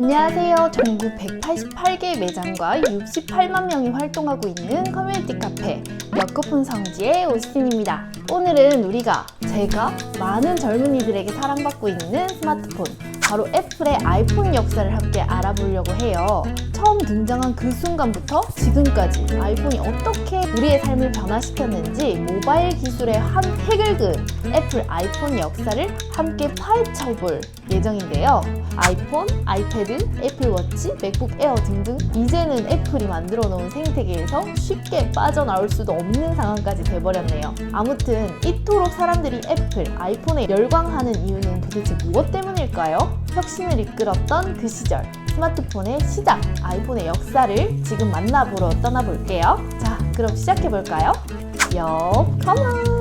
안녕하세요. 전국 188개 매장과 68만 명이 활동하고 있는 커뮤니티 카페 역거폰 성지의 오스틴입니다. 오늘은 우리가 제가 많은 젊은이들에게 사랑받고 있는 스마트폰 바로 애플의 아이폰 역사를 함께 알아보려고 해요. 처음 등장한 그 순간부터 지금까지 아이폰이 어떻게 우리의 삶을 변화시켰는지 모바일 기술의 한 획을 그은 애플 아이폰 역사를 함께 파헤쳐 볼 예정인데요. 아이폰, 아이패드, 애플워치, 맥북 에어 등등 이제는 애플이 만들어 놓은 생태계에서 쉽게 빠져나올 수도 없는 상황까지 돼버렸네요. 아무튼 이토록 사람들이 애플, 아이폰에 열광하는 이유는 도대체 무엇 때문 일까요? 혁신을 이끌었던 그 시절 스마트폰의 시작, 아이폰의 역사를 지금 만나보러 떠나볼게요. 자, 그럼 시작해볼까요? 엽, 컴온!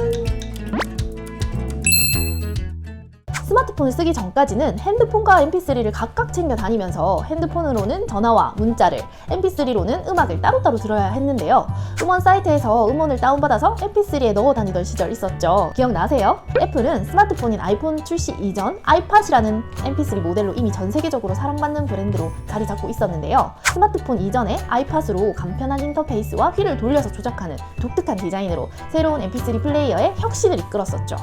스마트폰을 쓰기 전까지는 핸드폰과 mp3를 각각 챙겨 다니면서 핸드폰으로는 전화와 문자를, mp3로는 음악을 따로따로 들어야 했는데요. 음원 사이트에서 음원을 다운받아서 mp3에 넣어 다니던 시절 있었죠. 기억나세요? 애플은 스마트폰인 아이폰 출시 이전 아이팟이라는 mp3 모델로 이미 전 세계적으로 사랑받는 브랜드로 자리 잡고 있었는데요. 스마트폰 이전에 아이팟으로 간편한 인터페이스와 휠을 돌려서 조작하는 독특한 디자인으로 새로운 mp3 플레이어의 혁신을 이끌었었죠.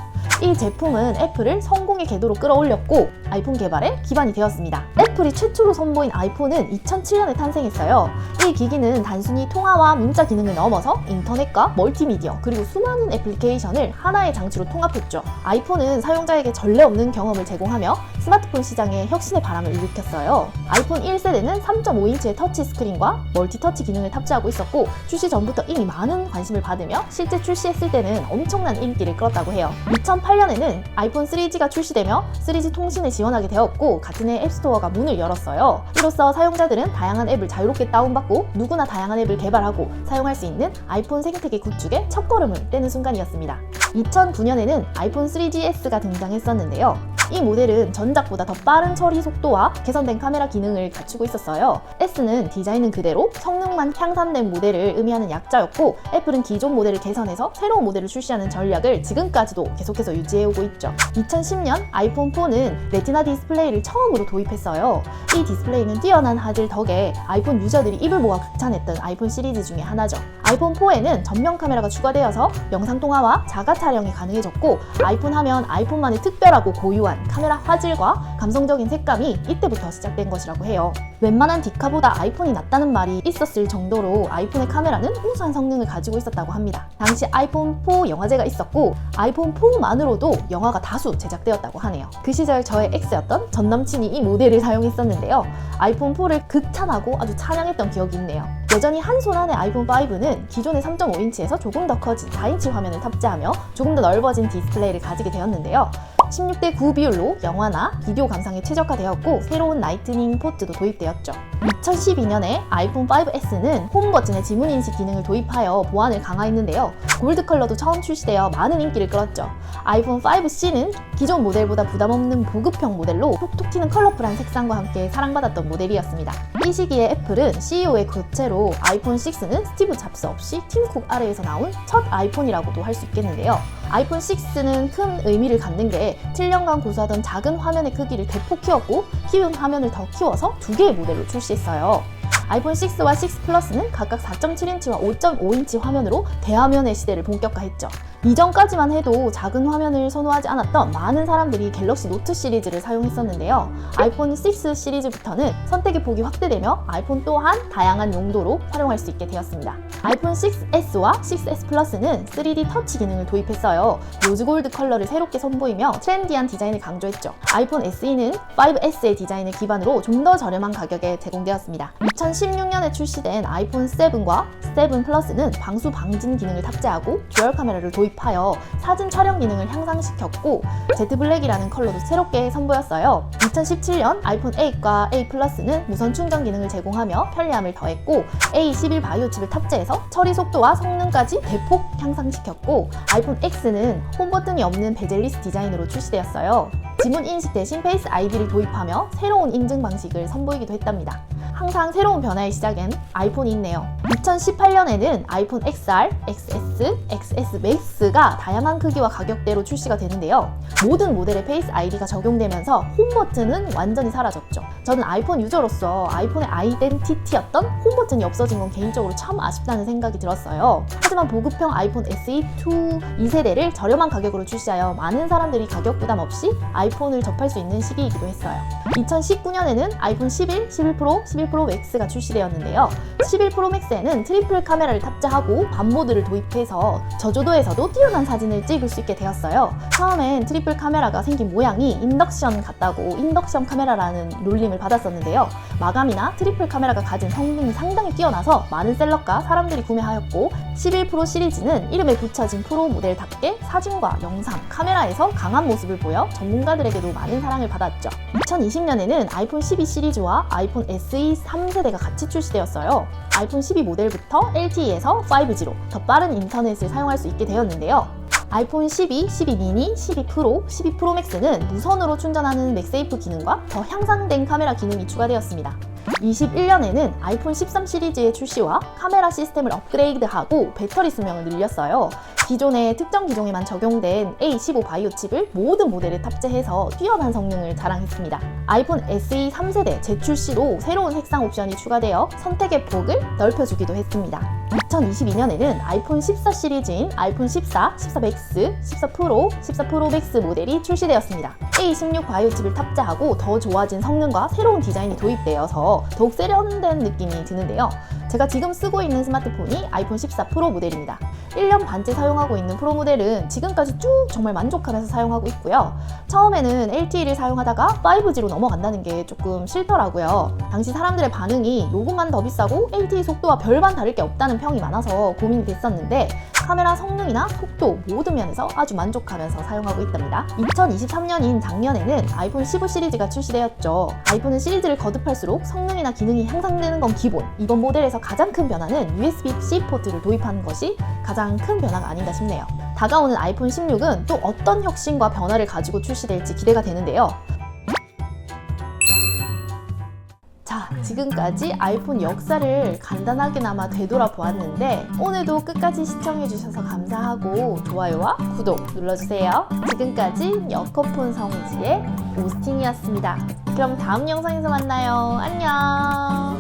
이 제품은 애플을 성공의 궤도로 끌어올렸고 아이폰 개발에 기반이 되었습니다. 애플이 최초로 선보인 아이폰은 2007년에 탄생했어요. 이 기기는 단순히 통화와 문자 기능을 넘어서 인터넷과 멀티미디어 그리고 수많은 애플리케이션을 하나의 장치로 통합했죠. 아이폰은 사용자에게 전례 없는 경험을 제공하며 스마트폰 시장에 혁신의 바람을 일으켰어요. 아이폰 1세대는 3.5인치의 터치 스크린과 멀티 터치 기능을 탑재하고 있었고 출시 전부터 이미 많은 관심을 받으며 실제 출시했을 때는 엄청난 인기를 끌었다고 해요. 2008년에는 아이폰 3G가 출시되 며 3G 통신을 지원하게 되었고 같은 해 앱스토어가 문을 열었어요. 이로써 사용자들은 다양한 앱을 자유롭게 다운받고 누구나 다양한 앱을 개발하고 사용할 수 있는 아이폰 생태계 구축의 첫걸음을 떼는 순간이었습니다. 2009년에는 아이폰 3GS가 등장했었는데요. 이 모델은 전작보다 더 빠른 처리 속도와 개선된 카메라 기능을 갖추고 있었어요. S는 디자인은 그대로 성능만 향상된 모델을 의미하는 약자였고 애플은 기존 모델을 개선해서 새로운 모델을 출시하는 전략을 지금까지도 계속해서 유지해오고 있죠. 2010년 아이폰 4는 레티나 디스플레이를 처음으로 도입했어요. 이 디스플레이는 뛰어난 화질 덕에 아이폰 유저들이 입을 모아 극찬했던 아이폰 시리즈 중에 하나죠. 아이폰 4에는 전면 카메라가 추가되어서 영상 통화와 자가 촬영이 가능해졌고 아이폰 하면 아이폰만의 특별하고 고유한 카메라 화질과 감성적인 색감이 이때부터 시작된 것이라고 해요. 웬만한 디카보다 아이폰이 낫다는 말이 있었을 정도로 아이폰의 카메라는 우수한 성능을 가지고 있었다고 합니다. 당시 아이폰 4 영화제가 있었고 아이폰 4만으로도 영화가 다수 제작되었다고 하네요. 그 시절 저의 X였던 전 남친이 이 모델을 사용했었는데요. 아이폰 4를 극찬하고 아주 찬양했던 기억이 있네요. 여전히 한 손 안의 아이폰 5는 기존의 3.5인치에서 조금 더 커진 4인치 화면을 탑재하며 조금 더 넓어진 디스플레이를 가지게 되었는데요. 16대 9 비율로 영화나 비디오 감상에 최적화되었고 새로운 라이트닝 포트도 도입되었죠. 2012년에 아이폰 5S는 홈 버튼의 지문 인식 기능을 도입하여 보안을 강화했는데요. 골드 컬러도 처음 출시되어 많은 인기를 끌었죠. 아이폰 5C는 기존 모델보다 부담 없는 보급형 모델로 톡톡 튀는 컬러풀한 색상과 함께 사랑받았던 모델이었습니다. 이 시기에 애플은 CEO의 교체로 아이폰 6는 스티브 잡스 없이 팀쿡 아래에서 나온 첫 아이폰이라고도 할 수 있겠는데요. 아이폰 6는 큰 의미를 갖는 게 7년간 고수하던 작은 화면의 크기를 대폭 키웠고 키운 화면을 더 키워서 두 개의 모델로 출시했어요. 아이폰 6와 6 플러스는 각각 4.7인치와 5.5인치 화면으로 대화면의 시대를 본격화했죠. 이전까지만 해도 작은 화면을 선호하지 않았던 많은 사람들이 갤럭시 노트 시리즈를 사용했었는데요. 아이폰 6 시리즈부터는 선택의 폭이 확대되며 아이폰 또한 다양한 용도로 활용할 수 있게 되었습니다. 아이폰 6S와 6S 플러스는 3D 터치 기능을 도입했어요. 로즈 골드 컬러를 새롭게 선보이며 트렌디한 디자인을 강조했죠. 아이폰 SE는 5S의 디자인을 기반으로 좀 더 저렴한 가격에 제공되었습니다. 2016년에 출시된 아이폰 7과 7 플러스는 방수 방진 기능을 탑재하고 듀얼 카메라를 도입 하여 사진 촬영 기능을 향상시켰고 제트 블랙이라는 컬러도 새롭게 선보였어요. 2017년 아이폰 8과 8 플러스는 무선 충전 기능을 제공하며 편리함을 더했고 A11 바이오 칩을 탑재해서 처리 속도와 성능까지 대폭 향상시켰고 아이폰 X는 홈 버튼이 없는 베젤리스 디자인으로 출시되었어요. 지문 인식 대신 페이스 아이디를 도입하며 새로운 인증 방식을 선보이기도 했답니다. 항상 새로운 변화의 시작엔 아이폰이 있네요. 2018년에는 아이폰 XR, XS, XS Max가 다양한 크기와 가격대로 출시가 되는데요. 모든 모델의 페이스 아이디가 적용되면서 홈 버튼은 완전히 사라졌죠. 저는 아이폰 유저로서 아이폰의 아이덴티티였던 홈 버튼이 없어진 건 개인적으로 참 아쉽다는 생각이 들었어요. 하지만 보급형 아이폰 SE2 2세대를 저렴한 가격으로 출시하여 많은 사람들이 가격 부담 없이 아이폰을 접할 수 있는 시기이기도 했어요. 2019년에는 아이폰 11, 11 프로, 11 프로 맥스가 출시되었는데요. 11 프로 맥스에는 트리플 카메라를 탑재하고 반모드를 도입해서 저조도에서도 뛰어난 사진을 찍을 수 있게 되었어요. 처음엔 트리플 카메라가 생긴 모양이 인덕션 같다고 인덕션 카메라라는 놀림을 받았었는데요. 마감이나 트리플 카메라가 가진 성능이 상당히 뛰어나서 많은 셀럽과 사람들이 구매하였고 11 프로 시리즈는 이름에 붙여진 프로 모델답게 사진과 영상, 카메라에서 강한 모습을 보여 전문가들에게도 많은 사랑을 받았죠. 2020년에는 아이폰 12 시리즈와 아이폰 SE 3세대가 같이 출시되었어요. 아이폰 12 모델부터 LTE에서 5G로 더 빠른 인터넷을 사용할 수 있게 되었는데요. 아이폰 12, 12 미니, 12 프로, 12 프로 맥스는 무선으로 충전하는 맥세이프 기능과 더 향상된 카메라 기능이 추가되었습니다. 21년에는 아이폰 13 시리즈의 출시와 카메라 시스템을 업그레이드하고 배터리 수명을 늘렸어요. 기존의 특정 기종에만 적용된 A15 바이오 칩을 모든 모델에 탑재해서 뛰어난 성능을 자랑했습니다. 아이폰 SE 3세대 재출시로 새로운 색상 옵션이 추가되어 선택의 폭을 넓혀주기도 했습니다. 2022년에는 아이폰 14 시리즈인 아이폰 14, 14 맥스, 14 프로, 14 프로 맥스 모델이 출시되었습니다. A16 바이오 칩을 탑재하고 더 좋아진 성능과 새로운 디자인이 도입되어서 더욱 세련된 느낌이 드는데요. 제가 지금 쓰고 있는 스마트폰이 아이폰 14 프로 모델입니다. 1년 반째 사용하고 있는 프로 모델은 지금까지 쭉 정말 만족하면서 사용하고 있고요. 처음에는 LTE를 사용하다가 5G로 넘어간다는 게 조금 싫더라고요. 당시 사람들의 반응이 요금만 더 비싸고 LTE 속도와 별반 다를 게 없다는 평이 많아서 고민이 됐었는데 카메라 성능이나 속도 모든 면에서 아주 만족하면서 사용하고 있답니다. 2023년인 작년에는 아이폰 15 시리즈가 출시되었죠. 아이폰은 시리즈를 거듭할수록 성능이나 기능이 향상되는 건 기본. 이번 모델에서 가장 큰 변화는 USB-C 포트를 도입하는 것이 가장 큰 변화가 아닌가 싶네요. 다가오는 아이폰 16은 또 어떤 혁신과 변화를 가지고 출시될지 기대가 되는데요. 자, 지금까지 아이폰 역사를 간단하게나마 되돌아보았는데 오늘도 끝까지 시청해주셔서 감사하고 좋아요와 구독 눌러주세요. 지금까지 여커폰 성지의 오스틴이었습니다. 그럼 다음 영상에서 만나요. 안녕.